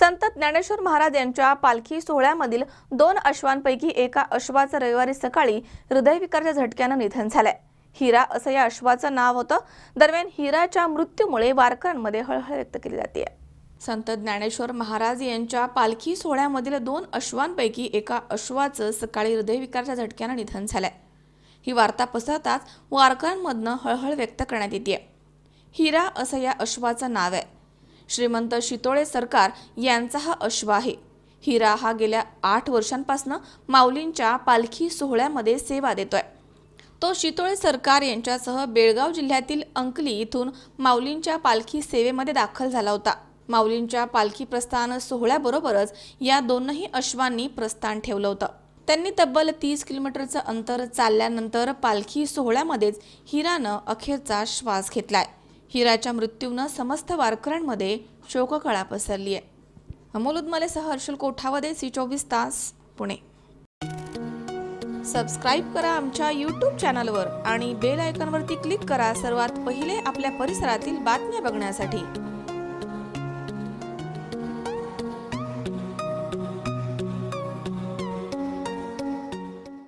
संत ज्ञानेश्वर महाराज यांच्या पालखी सोहळ्यामधील दोन अश्वांपैकी एका अश्वाचं रविवारी सकाळी हृदयविकारच्या झटक्यानं निधन झालंय. हिरा असं या अश्वाचं नाव होतं. दरम्यान हिराच्या मृत्यूमुळे वारकऱ्यांमध्ये हळहळ व्यक्त केली जाते. संत ज्ञानेश्वर महाराज यांच्या पालखी सोहळ्यामधील दोन अश्वांपैकी एका अश्वाचं सकाळी हृदयविकारच्या झटक्यानं निधन झालंय. ही वार्ता पसरताच वारकऱ्यांमधनं हळहळ व्यक्त करण्यात येते हिरा असं या अश्वाचं नाव आहे. श्रीमंत शितोळे सरकार यांचा हा अश्व आहे. हिरा हा गेल्या आठ वर्षांपासून माऊलींच्या पालखी सोहळ्यामध्ये सेवा देतोय. तो शितोळे सरकार यांच्यासह बेळगाव जिल्ह्यातील अंकली इथून माऊलींच्या पालखी सेवेमध्ये दाखल झाला होता. माऊलींच्या पालखी प्रस्थान सोहळ्याबरोबरच या दोनही अश्वांनी प्रस्थान ठेवलं होतं. त्यांनी तब्बल तीस किलोमीटरचं अंतर चालल्यानंतर पालखी सोहळ्यामध्येच हिरानं अखेरचा श्वास घेतलाय. हिराच्या मृत्यूनं समस्त वारकऱ्यांमध्ये शोककळा पसरली आहे अमोल उदमलेसह हर्षल कोठावदे सी चोवीस तास पुणे. सबस्क्राईब करा आमच्या यूट्यूब चॅनलवर आणि बेल आयकॉनवरती क्लिक करा सर्वात पहिले आपल्या परिसरातील बातम्या बघण्यासाठी.